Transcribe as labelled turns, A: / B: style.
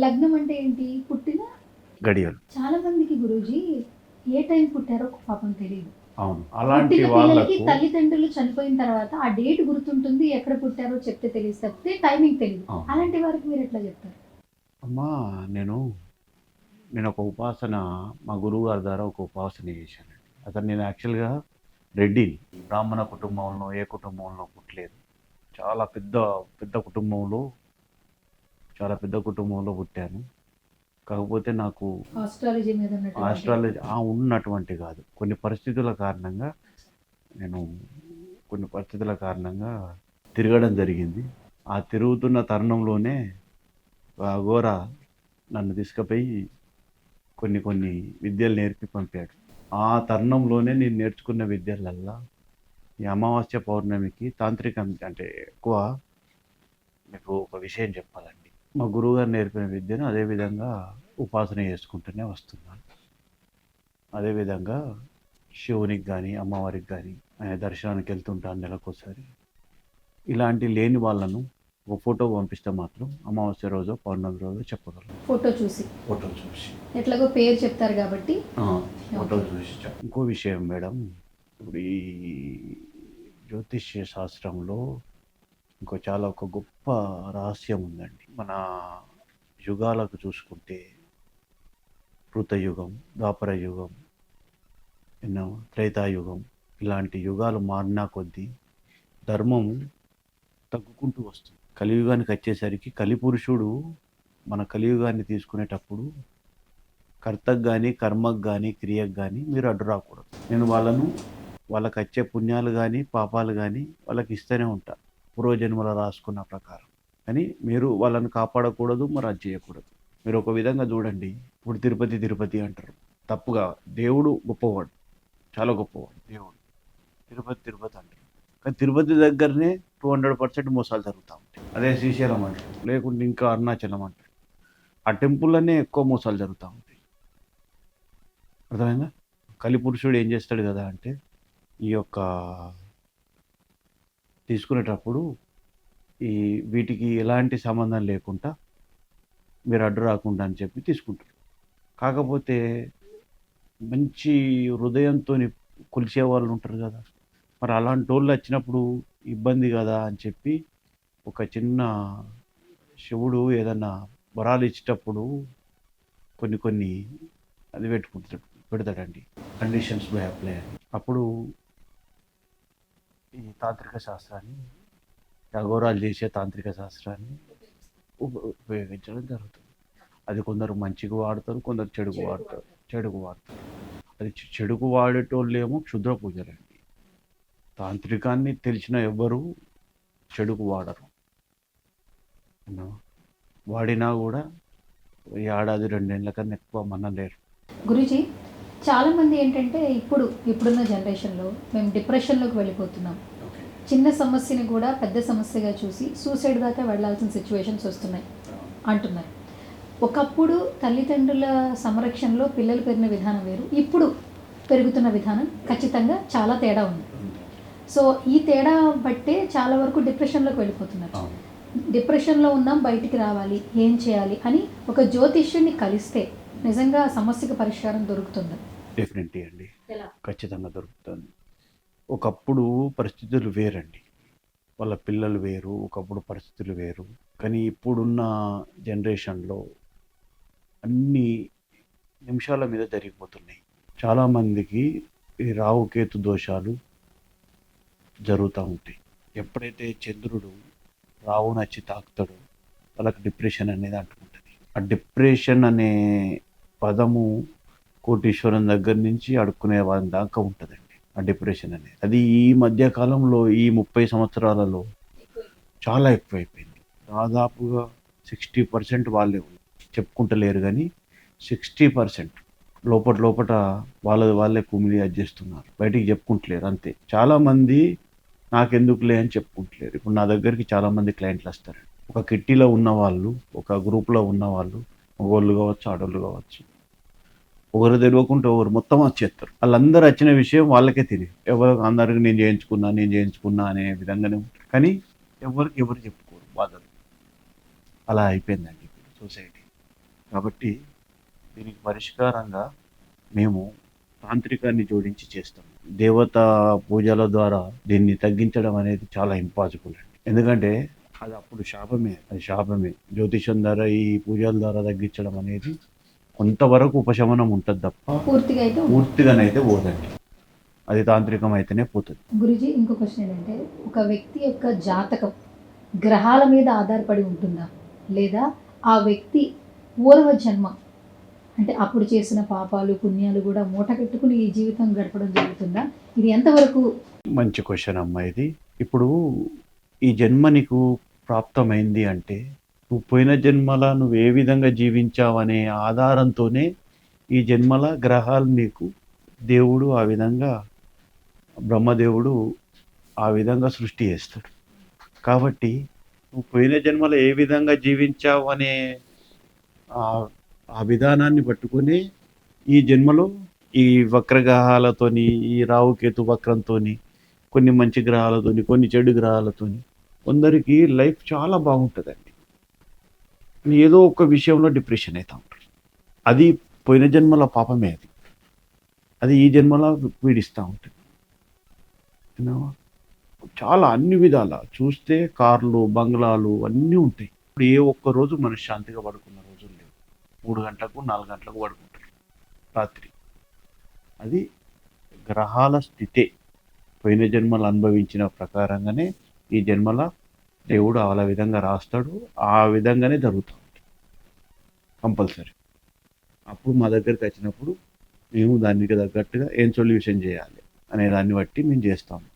A: లగ్నం అంటే ఏంటి? పుట్టిన
B: గడియలు.
A: చాలా మందికి గురూజీ ఏ టైం పుట్టారో పాపం తెలియదు.
B: అవును. అలాంటి వాళ్ళకు
A: తల్లిదండ్రులు చనిపోయిన తర్వాత ఆ డేట్ గుర్తుంటుంది ఎక్కడ పుట్టారో చెప్తే తెలియదు తప్పితే టైమింగ్ తెలియదు. అలాంటి వారికి మీరు ఎట్లా చెప్తారు?
B: అమ్మా నేను నేను ఒక ఉపాసన మా గురువు గారి ద్వారా ఒక ఉపాసన చేశానండి. అతను నేను యాక్చువల్గా రెడ్డిని బ్రాహ్మణ కుటుంబంలో ఏ కుటుంబంలో పుట్టలేదు. చాలా పెద్ద పెద్ద కుటుంబంలో చాలా పెద్ద కుటుంబంలో పుట్టాను. కాకపోతే నాకు
A: ఆస్ట్రాలజీ ఉన్నటువంటి-
B: ఆస్ట్రాలజీ ఆ ఉన్నటువంటి కాదు. కొన్ని పరిస్థితుల కారణంగా నేను కొన్ని పరిస్థితుల కారణంగా తిరగడం జరిగింది. ఆ తిరుగుతున్న తరుణంలోనే ఆ ఘోర నన్ను తీసుకుపోయి కొన్ని కొన్ని విద్యలు నేర్పి పంపాడు. ఆ తరుణంలోనే నేను నేర్చుకున్న విద్యలల్లా ఈ అమావాస్య పౌర్ణమికి తాంత్రికం అంటే ఎక్కువ మీకు ఒక విషయం చెప్పాలండి మా గురువుగారు నేర్పిన విద్యను అదేవిధంగా ఉపాసన చేసుకుంటూనే వస్తున్నాను. అదేవిధంగా శివునికి కానీ అమ్మవారికి కానీ ఆయన దర్శనానికి వెళ్తుంటాను నెలకోసారి. ఇలాంటి లేని వాళ్ళను ఒక ఫోటో పంపిస్తే మాత్రం అమావాస్య రోజు పౌర్ణమి రోజు చెప్పగలను.
A: ఫోటో చూసి.
B: ఫోటో చూసి.
A: ఎట్లాగో పేరు చెప్తారు కాబట్టి.
B: ఆ, ఫోటో చూసి ఇంకో విషయం మేడం ఇప్పుడు ఈ జ్యోతిష్య శాస్త్రంలో ఇంకో చాలా ఒక గొప్ప రహస్యం ఉందండి. మన యుగాలకు చూసుకుంటే కృతయుగం ద్వాపర యుగం ఎన్నో త్రేతాయుగం ఇలాంటి యుగాలు మారినా కొద్దీ ధర్మం తగ్గుకుంటూ వస్తుంది. కలియుగానికి వచ్చేసరికి కలిపురుషుడు మన కలియుగాన్ని తీసుకునేటప్పుడు కర్తకు కానీ కర్మకు కానీ క్రియకు కానీ మీరు అడ్డు రాకూడదు. నేను వాళ్ళను వాళ్ళకి వచ్చే పుణ్యాలు కానీ పాపాలు కానీ వాళ్ళకి ఇస్తూనే ఉంటాను. పూర్వజన్మలో రాసుకున్న ప్రకారం. కానీ మీరు వాళ్ళని కాపాడకూడదు మరి అది చేయకూడదు. మీరు ఒక విధంగా చూడండి ఇప్పుడు తిరుపతి తిరుపతి అంటారు. తప్పుగా దేవుడు గొప్పవాడు చాలా గొప్పవాడు దేవుడు. తిరుపతి తిరుపతి అంటారు. కానీ తిరుపతి దగ్గరనే టూ హండ్రెడ్ పర్సెంట్ మోసాలు జరుగుతూ ఉంటాయి. అదే శ్రీశైలం అంటారు. లేకుంటే ఇంకా అరుణాచలం అంటారు. ఆ టెంపుల్లోనే ఎక్కువ మోసాలు జరుగుతూ ఉంటాయి. అర్థమైందా? కలిపురుషుడు ఏం చేస్తాడు కదా అంటే ఈ యొక్క తీసుకునేటప్పుడు ఈ వీటికి ఎలాంటి సంబంధం లేకుండా మీరు అడ్డు రాకుండా అని చెప్పి తీసుకుంటారు. కాకపోతే మంచి హృదయంతో కొలిసే వాళ్ళు ఉంటారు కదా. మరి అలాంటి వాళ్ళు వచ్చినప్పుడు ఇబ్బంది కదా అని చెప్పి ఒక చిన్న శివుడు ఏదన్నా వరాలు ఇచ్చేటప్పుడు కొన్ని కొన్ని అది పెట్టుకుంటాడు పెడతాడండి. కండిషన్స్ బై అప్లై అప్పుడు ఈ తాంత్రిక శాస్త్రాన్ని అఘోరాలు చేసే తాంత్రిక శాస్త్రాన్ని ఉప- ఉపయోగించడం జరుగుతుంది. అది కొందరు మంచిగా వాడతారు కొందరు చెడుకు వాడతారు చెడుకు వాడతారు. అది చెడుకు వాడేటోళ్ళేమో క్షుద్ర పూజలండి తాంత్రికాన్ని తెలిసిన ఎవ్వరు చెడుకు వాడరు. వాడినా కూడా ఏడాది రెండేళ్ళ కన్నా ఎక్కువ మన లేరు.
A: గురుజీ చాలా మంది ఏంటంటే ఇప్పుడు ఇప్పుడున్న జనరేషన్లో మేము డిప్రెషన్లోకి వెళ్ళిపోతున్నాం. చిన్న సమస్యని కూడా పెద్ద సమస్యగా చూసి సూసైడ్ దాకా వెళ్ళాల్సిన సిచ్యువేషన్స్ వస్తున్నాయి అంటున్నారు. ఒకప్పుడు తల్లిదండ్రుల సంరక్షణలో పిల్లలు పెరిగిన విధానం వేరు ఇప్పుడు పెరుగుతున్న విధానం ఖచ్చితంగా చాలా తేడా ఉంది. సో ఈ తేడా బట్టే చాలా వరకు డిప్రెషన్లోకి వెళ్ళిపోతున్నారు. డిప్రెషన్లో ఉన్నాం బయటికి రావాలి ఏం చేయాలి అని ఒక జ్యోతిష్యుని కలిస్తే నిజంగా సమస్యకు పరిష్కారం దొరుకుతుంది.
B: డెఫినెట్లీ అండి. ఖచ్చితంగా దొరుకుతుంది. ఒకప్పుడు పరిస్థితులు వేరండి. వాళ్ళ పిల్లలు వేరు ఒకప్పుడు పరిస్థితులు వేరు. కానీ ఇప్పుడున్న జనరేషన్లో అన్ని నిమిషాల మీద జరిగిపోతున్నాయి. చాలామందికి ఈ రావుకేతు దోషాలు జరుగుతూ ఉంటాయి. ఎప్పుడైతే చంద్రుడు రావు నచ్చి తాకుతాడో వాళ్ళకి డిప్రెషన్ అనేది అంటుకుంటుంది. ఆ డిప్రెషన్ అనే పదము కోటీశ్వరం దగ్గర నుంచి అడుక్కునే వాళ్ళ దాకా ఉంటుందండి ఆ డిప్రెషన్ అనేది. అది ఈ మధ్య కాలంలో ఈ ముప్పై సంవత్సరాలలో చాలా ఎక్కువైపోయింది. దాదాపుగా సిక్స్టీ పర్సెంట్ వాళ్ళే చెప్పుకుంటలేరు కానీ సిక్స్టీ పర్సెంట్ లోపల లోపల వాళ్ళది వాళ్ళే కుమిలి అది చేస్తున్నారు. బయటికి చెప్పుకుంటలేరు అంతే. చాలామంది నాకెందుకులే అని చెప్పుకుంటలేరు. ఇప్పుడు నా దగ్గరికి చాలామంది క్లయింట్లు వస్తారు ఒక కిట్టీలో ఉన్న వాళ్ళు ఒక గ్రూప్లో ఉన్న మగవాళ్ళు కావచ్చు ఆడోళ్ళు కావచ్చు. ఒకరు తెలియకుంటే ఒకరు మొత్తం వచ్చేస్తారు. వాళ్ళందరూ వచ్చిన విషయం వాళ్ళకే తెలియదు. ఎవరు అందరికి నేను చేయించుకున్నా నేను చేయించుకున్నా అనే విధంగానే ఉంటారు. కానీ ఎవరికి ఎవరు చెప్పుకోరు బాధలు. అలా అయిపోయిందండి ఇప్పుడు సొసైటీ. కాబట్టి దీనికి పరిష్కారంగా మేము తాంత్రికాన్ని జోడించి చేస్తాం. దేవతా పూజల ద్వారా దీన్ని తగ్గించడం అనేది చాలా ఇంపాసిబుల్ అండి. ఎందుకంటే అది అప్పుడు శాపమే అది శాపమే. జ్యోతిషం ద్వారా ఈ పూజల ద్వారా తగ్గించడం అనేది కొంతవరకు ఉపశమనం ఉంటుంది తప్ప
A: పూర్తిగా అయితే.
B: పూర్తిగానైతే పోదండి. అది తాంత్రికం అయితేనే పోతుంది.
A: గురుజీ ఇంకో క్వశ్చన్ ఏంటంటే ఒక వ్యక్తి యొక్క జాతకం గ్రహాల మీద ఆధారపడి ఉంటుందా? లేదా ఆ వ్యక్తి పూర్వ జన్మ అంటే అప్పుడు చేసిన పాపాలు పుణ్యాలు కూడా మూట కట్టుకుని ఈ జీవితం గడపడం జరుగుతుందా? ఇది ఎంతవరకు
B: మంచి క్వశ్చన్ అమ్మా ఇది. ఇప్పుడు ఈ జన్మ నీకు ప్రాప్తమైంది అంటే నువ్వు పోయిన జన్మల నువ్వు ఏ విధంగా జీవించావనే ఆధారంతోనే ఈ జన్మల గ్రహాలు నీకు దేవుడు ఆ విధంగా బ్రహ్మదేవుడు ఆ విధంగా సృష్టి చేస్తాడు. కాబట్టి నువ్వు పోయిన జన్మలో ఏ విధంగా జీవించావు అనే ఆ- విధానాన్ని పట్టుకొని ఈ జన్మలో ఈ వక్రగ్రహాలతోని ఈ రావుకేతు వక్రంతోని కొన్ని మంచి గ్రహాలతోని కొన్ని చెడు గ్రహాలతోని కొందరికి లైఫ్ చాలా బాగుంటుందండి. ఏదో ఒక విషయంలో డిప్రెషన్ అవుతూ ఉంటారు అది పోయిన జన్మల పాపమే అది. అది ఈ జన్మలో పీడిస్తూ ఉంటుంది. చాలా అన్ని విధాల. చూస్తే కార్లు బంగ్లాలు అన్నీ ఉంటాయి. ఇప్పుడు ఏ ఒక్క రోజు మనశ్శాంతిగా పడుకున్న రోజులు లేవు. మూడు గంటలకు నాలుగు గంటలకు పడుకుంటారు రాత్రి. అది గ్రహాల స్థితే. పోయిన జన్మలు అనుభవించిన ప్రకారంగానే ఈ జన్మల దేవుడు అలా విధంగా రాస్తాడు ఆ విధంగానే జరుగుతూ ఉంటుంది కంపల్సరీ. అప్పుడు మా దగ్గరికి వచ్చినప్పుడు మేము దానికి తగ్గట్టుగా ఏం సొల్యూషన్ చేయాలి అనే దాన్ని బట్టి మేము చేస్తాము.